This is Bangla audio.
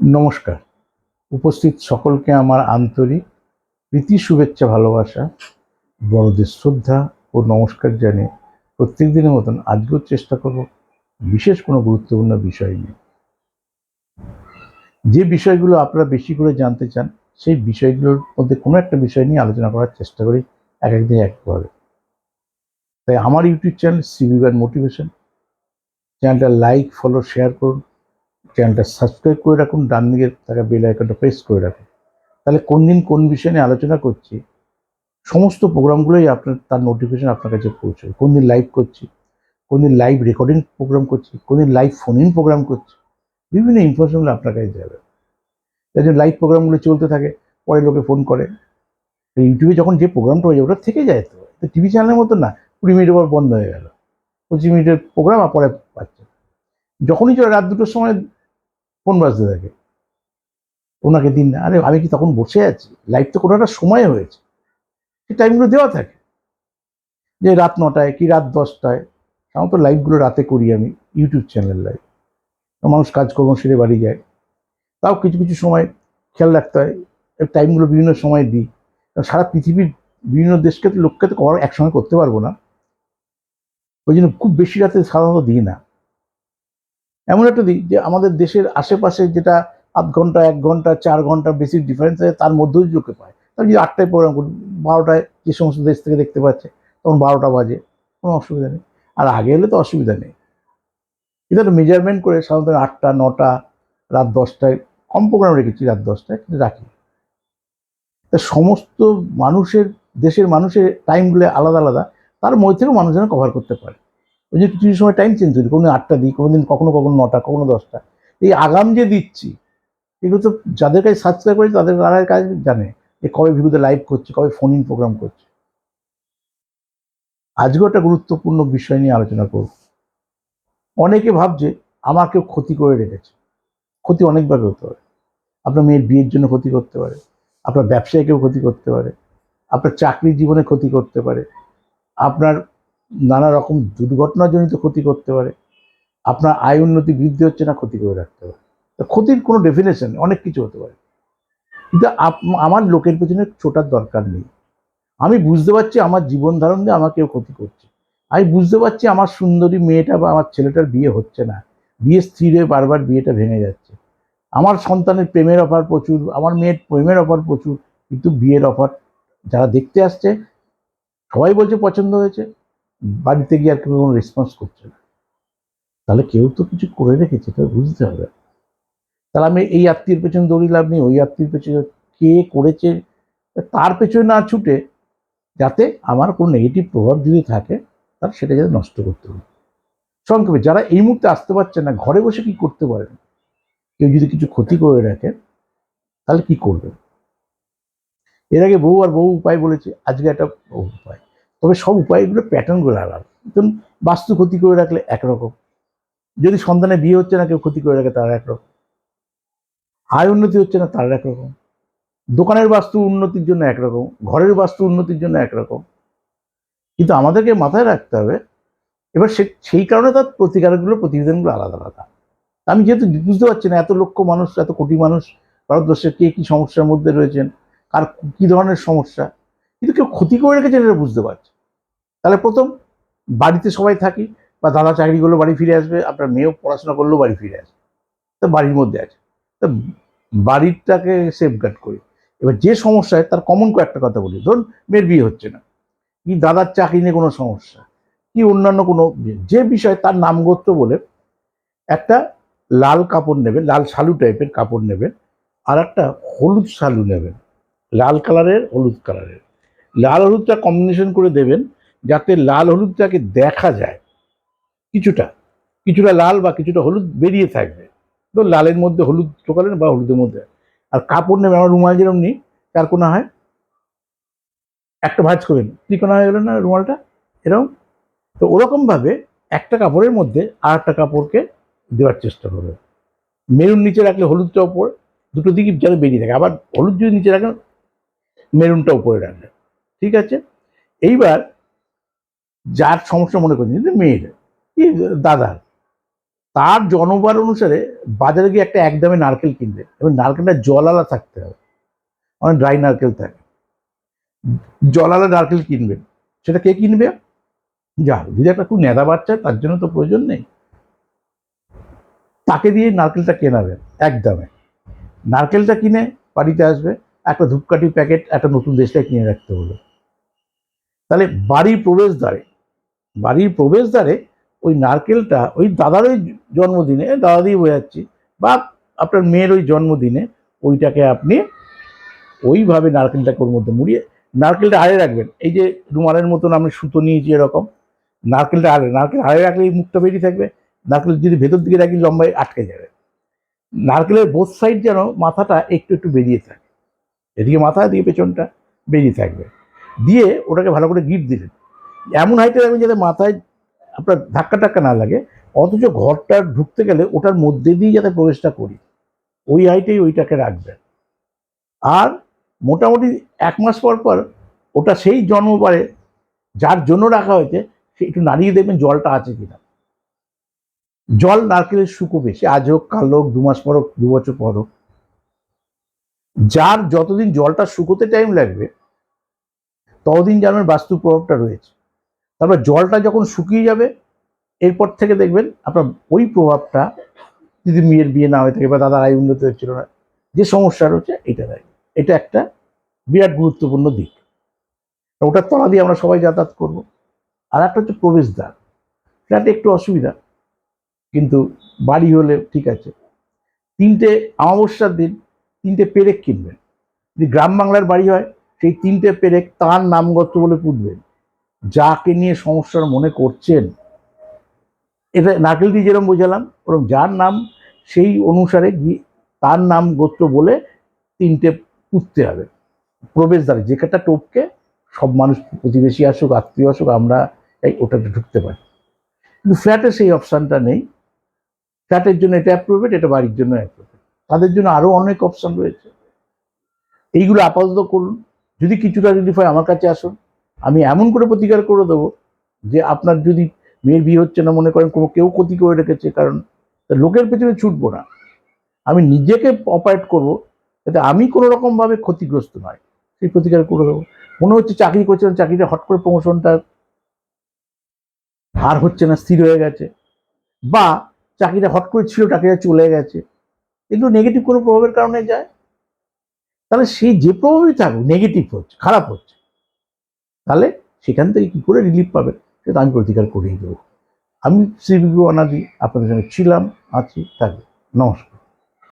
নমস্কার। উপস্থিত সকলকে আমার আন্তরিক প্রীতি, শুভেচ্ছা, ভালোবাসা, বড়দের শ্রদ্ধা ও নমস্কার জানিয়ে প্রত্যেক দিনের মতন আজকেও চেষ্টা করব বিশেষ কোনো গুরুত্বপূর্ণ বিষয় নিয়ে। যে বিষয়গুলো আপনারা বেশি করে জানতে চান, সেই বিষয়গুলোর মধ্যে কোনো একটা বিষয় নিয়ে আলোচনা করার চেষ্টা করি এক একদিন একভাবে তাই আমার ইউটিউব চ্যানেল সিভিগার মোটিভেশন। চ্যানেলটা লাইক, ফলো, শেয়ার করুন। চ্যানেলটা সাবস্ক্রাইব করে রাখুন, ডান দিকে থাকা বেল আইকনটা প্রেস করে রাখুন। তাহলে কোন দিন কোন বিষয় নিয়ে আলোচনা করছি, সমস্ত প্রোগ্রামগুলোই আপনার, তার নোটিফিকেশন আপনার কাছে পৌঁছবে। কোন দিন লাইভ করছি, কোন দিন লাইভ রেকর্ডিং প্রোগ্রাম করছি, কোন দিন লাইভ ফোন ইন প্রোগ্রাম করছি, বিভিন্ন ইনফরমেশনগুলো আপনার কাছে যাবে। তাই জন্য লাইভ প্রোগ্রামগুলো চলতে থাকে, পরে লোকে ফোন করে। ইউটিউবে যখন যে প্রোগ্রামটা হয়ে যায়, ওটা থেকে যায় তো। তো টিভি চ্যানেলের মতো না, কুড়ি মিনিটের পর বন্ধ হয়ে গেল। পঁচিশ মিনিটের প্রোগ্রাম আর পরে পাচ্ছে যখনই রাত দুটোর সময় ফোন বাজতে থাকে ওনাকে দিন না। আরে, আমি কি তখন বসে আছি? লাইভ তো কোনো একটা সময় হয়েছে। সেই টাইমগুলো দেওয়া থাকে। যে রাত নটায় কি রাত দশটায়? সাধারণত লাইভগুলো রাতে করি আমি ইউটিউব চ্যানেল লাইভ মানুষ কাজকর্ম সেরে বাড়ি যায়। তাও কিছু কিছু সময় খেয়াল রাখতে হয়। টাইমগুলো বিভিন্ন সময় দিই। সারা পৃথিবীর বিভিন্ন দেশকে তো লোককে তো একসঙ্গে করতে পারব না। ওই জন্য খুব বেশি রাতে সাধারণত দিই না। এমন একটা দিক যে আমাদের দেশের আশেপাশে যেটা আধ ঘণ্টা, এক ঘণ্টা, চার ঘণ্টা বেশি ডিফারেন্স আছে তার মধ্যেই লোকে পায় তার যদি আটটায় প্রোগ্রাম করি বারোটায় যে সমস্ত দেশ থেকে দেখতে পাচ্ছে, তখন বারোটা বাজে, কোনো অসুবিধা নেই। আর আগে এলে তো অসুবিধা নেই। এটা তো মেজারমেন্ট করে সাধারণত আটটা, নটা, রাত দশটায়, কম প্রোগ্রাম রেখেছি রাত দশটায়, কিন্তু রাখি। তা সমস্ত মানুষের, দেশের মানুষের টাইমগুলো আলাদা আলাদা, তার মধ্যে থেকেও মানুষ যেন কভার করতে পারে। ওই যে কিছু সময় টাইম চেঞ্জ করি কোনো আটটা দিই কোনো দিন কখনো কখনো নটা, কখনো দশটা। এই আগাম যে দিচ্ছি, এগুলো তো যাদের কাছে সাবস্ক্রাইব করেছে, তাদের তারা কাজ জানে যে কবে ভিডিওতে লাইভ করছে, কবে ফোন ইন প্রোগ্রাম করছে। আজকেও একটা গুরুত্বপূর্ণ বিষয় নিয়ে আলোচনা করব। অনেকে ভাবছে আমার কেউ ক্ষতি করে রেখেছে। ক্ষতি অনেকভাবে হতে পারে। আপনার মেয়ের বিয়ের জন্য ক্ষতি করতে পারে। আপনার ব্যবসায় কেউ ক্ষতি করতে পারে। আপনার চাকরির জীবনে ক্ষতি করতে পারে। আপনার নানা রকম দুর্ঘটনাজনিত ক্ষতি করতে পারে। আপনার আয় উন্নতি বৃদ্ধি হচ্ছে না, ক্ষতি করে রাখতে পারে। তো ক্ষতির কোনো ডেফিনেশন অনেক কিছু হতে পারে। কিন্তু আমার লোকের পেছনে ছোটার দরকার নেই। আমি বুঝতে পারছি আমার জীবন ধারণ দিয়ে আমার কেউ ক্ষতি করছে। আমি বুঝতে পারছি আমার সুন্দরী মেয়েটা বা আমার ছেলেটার বিয়ে হচ্ছে না। বিয়ে স্থির হয়ে বারবার বিয়েটা ভেঙে যাচ্ছে। আমার সন্তানের প্রেমের অফার প্রচুর, আমার মেয়ের প্রেমের অফার প্রচুর, কিন্তু বিয়ের অফার যারা দেখতে আসছে, সবাই বলছে পছন্দ হয়েছে। বাড়িতে গিয়ে আর কেউ কোনো রেসপন্স করছে না। তাহলে কেউ তো কিছু করে রেখেছে তো বুঝতে হবে। তাহলে আমি এই আত্মীয়ের পেছনে দৌড়ি লাভ নেই, ওই আত্মীয়ের পেছনে কে করেছে, তার পেছনে না ছুটে যাতে আমার কোনো নেগেটিভ প্রভাব যদি থাকে তার সেটা যাতে নষ্ট করতে হবে সংক্ষেপে, যারা এই মুহূর্তে আসতে পারছে না, ঘরে বসে কি করতে পারেন? কেউ যদি কিছু ক্ষতি করে রাখে, তাহলে কি করবেন? এর আগে বহু আর বহু উপায় বলেছে, আজকে একটা বহু উপায়। তবে সব উপায়গুলো প্যাটার্নগুলো আলাদা। ধরুন বাস্তু ক্ষতি করে রাখলে একরকম। যদি সন্তানের বিয়ে হচ্ছে না, কেউ ক্ষতি করে রাখে তার একরকম। আয় উন্নতি হচ্ছে না, তার একরকম। দোকানের বাস্তু উন্নতির জন্য একরকম, ঘরের বাস্তু উন্নতির জন্য একরকম। কিন্তু আমাদেরকে মাথায় রাখতে হবে, এবার সে, সেই কারণে তার প্রতিকারগুলো, প্রতিবেদনগুলো আলাদা আলাদা। আমি যেহেতু বুঝতে পারছি না, এত লক্ষ মানুষ, এত কোটি মানুষ ভারতবর্ষে কে কী সমস্যার মধ্যে রয়েছেন, কার কী ধরনের সমস্যা। কিন্তু কেউ ক্ষতি করে রেখেছে এটা বুঝতে পারছে। তাহলে প্রথম, বাড়িতে সবাই থাকি বা দাদা চাকরি করলেও বাড়ি ফিরে আসবে, আপনার মেয়েও পড়াশোনা করলেও বাড়ি ফিরে আসবে। তো বাড়ির মধ্যে আছে। তো বাড়িটাকে সেফগার্ড করি। এবার যে সমস্যায়, তার কমন কয়েকটা কথা বলি। ধরুন, মেয়ের বিয়ে হচ্ছে না। কি দাদার চাকরি নিয়ে কোনো সমস্যা? কি অন্যান্য কোনো যে বিষয়, তার নামগোত্র বলে একটা লাল কাপড় নেবেন, লাল শালু টাইপের কাপড় নেবেন, আর একটা হলুদ শালু নেবেন। লাল কালারের হলুদ কালারের লাল হলুদটা কম্বিনেশন করে দেবেন যাতে লাল হলুদটাকে দেখা যায়। কিছুটা কিছুটা লাল বা কিছুটা হলুদ বেরিয়ে থাকবে। তো লালের মধ্যে হলুদ ঢোকালেন বা হলুদের মধ্যে। আর কাপড় নেবেন, আমার রুমাল যেরকম নিই, তার কোনো হয়। একটা ভাঁজ করবেন ত্রিকোণা হয়ে গেল না রুমালটা? এরকম। তো ওরকমভাবে একটা কাপড়ের মধ্যে আর একটা কাপড়কে দেওয়ার চেষ্টা করবে মেরুন নিচে রাখলে হলুদটা ওপর দুটো দিকে যেন বেরিয়ে থাকে। আবার হলুদ যদি নিচে রাখেন, মেরুনটা উপরে রাখলে ঠিক আছে? এইবার যার সমস্যা মনে করছেন, যে মেয়ের, কি দাদার, তার জনবার অনুসারে বাজারে গিয়ে একটা একদমে নারকেল কিনবে এবং নারকেলটা জলালা থাকতে হবে। অনেক ড্রাই নারকেল থাকে। জলালা নারকেল কিনবেন সেটা কে কিনবে? যার যদি একটা খুব নেদা বাচ্চা, তার জন্য তো প্রয়োজন নেই। তাকে দিয়ে নারকেলটা কেনাবেন একদমে। নারকেলটা কিনে বাড়িতে আসবে, একটা ধূপকাঠি প্যাকেট, একটা নতুন দেশটায় কিনে রাখতে হলো তাহলে বাড়ির প্রবেশদ্বারে বাড়ির প্রবেশদ্বারে ওই নারকেলটা, ওই দাদার ওই জন্মদিনে দাদা দিয়ে বোঝাচ্ছি, বা আপনার মেয়ের ওই জন্মদিনে ওইটাকে আপনি ওইভাবে নারকেলটাকে ওর মধ্যে মুড়িয়ে, নারকেলটা আড়ে রাখবেন। এই যে রুমালের মতন আমি সুতো নিয়েছি এরকম, নারকেলটা আড়ে, নারকেল আড়ে রাখলে এই মুখটা বেরিয়ে থাকবে, নারকেল যদি ভেতর দিকে রাখি লম্বায় আটকে যাবে। নারকেলের বোথ সাইড যেন মাথাটা একটু একটু বেরিয়ে থাকে, এদিকে মাথা, এদিকে পেছনটা বেরিয়ে থাকবে। দিয়ে ওটাকে ভালো করে গিট দিলেন। এমন হাইটে রাখবেন যাতে মাথায় আপনার ধাক্কা টাক্কা না লাগে, অথচ ঘরটা ঢুকতে গেলে ওটার মধ্যে দিয়ে যাতে প্রবেশটা করি। ওই হাইটেই ওইটাকে রাখবেন। আর মোটামুটি এক মাস পর পর ওটা সেই জন্মবারে যার জন্য রাখা হয়েছে, সে একটু নাড়িয়ে দেখবেন জলটা আছে কিনা। জল নারকেলের শুকোবে সে আজ হোক, কাল হোক, দু মাস পর হোক, দু বছর পর হোক। যার যতদিন জলটা শুকোতে টাইম লাগবে ততদিন জানবেন বাস্তু প্রভাবটা রয়েছে। তারপর জলটা যখন শুকিয়ে যাবে, এরপর থেকে দেখবেন আপনার ওই প্রভাবটা যদি মেয়ের বিয়ে না হয়ে থাকে বা দাদার আয় উন্নত হচ্ছিল না, যে সমস্যা রয়েছে এটা দেয়। এটা একটা বিরাট গুরুত্বপূর্ণ দিক। ওটার তলা দিয়ে আমরা সবাই যাতায়াত করব। আর একটা হচ্ছে প্রবেশদ্বার। ফ্ল্যাটে একটু অসুবিধা, কিন্তু বাড়ি হলে ঠিক আছে। তিনটে অমাবস্যার দিন তিনটে পেরেক কিনবেন। যদি গ্রাম বাংলার বাড়ি হয় সেই তিনটে পেরেক তার নামগত বলে পুঁতবেন। যাকে নিয়ে সমস্যার মনে করছেন, এটা নারকেল দিয়ে যেরকম বোঝালাম ওরকম যার নাম, সেই অনুসারে গিয়ে তার নাম গোত্র বলে তিনটে পুঁততে হবে। প্রবেশদ্বারে যে কাটা টোপকে সব মানুষ, প্রতিবেশী আসুক, আত্মীয় আসুক, আমরা এই ওটাতে ঢুকতে পারি। কিন্তু ফ্ল্যাটে সেই অপশানটা নেই। ফ্ল্যাটের জন্য এটা অ্যাপ্রোভেট এটা বাড়ির জন্য অ্যাপ্রোভেট তাদের জন্য আরও অনেক অপশান রয়েছে। এইগুলো আপাতত করুন। যদি কিছুটা রিলিফ হয়, আমার কাছে আসুন। আমি এমন করে প্রতিকার করে দেবো যে আপনার যদি মেয়ের বিয়ে হচ্ছে না মনে করেন, কোনো কেউ ক্ষতি করে রেখেছে, কারণ লোকের পেছনে ছুটবো না। আমি নিজেকে অপারেট করব যাতে আমি কোনো রকমভাবে ক্ষতিগ্রস্ত নয়। সেই প্রতিকার করে দেবো। মনে হচ্ছে চাকরি করছিলাম, চাকরিটা হট করে প্রমোশনটা আর হচ্ছে না, স্থির হয়ে গেছে। বা চাকরিটা হট করে ছিল চাকরিটা চলে গেছে। এগুলো নেগেটিভ কোনো প্রভাবের কারণে যায়? তাহলে সে যে প্রভাবই থাকুক নেগেটিভ হচ্ছে, খারাপ হচ্ছে, তাহলে সেখান থেকে কী করে রিলিফ পাবেন? সেটা আমি প্রতিকার করেই দেবো। আমি শ্রী অনাদি আপনাদের সঙ্গে ছিলাম, আছি থাকবে নমস্কার।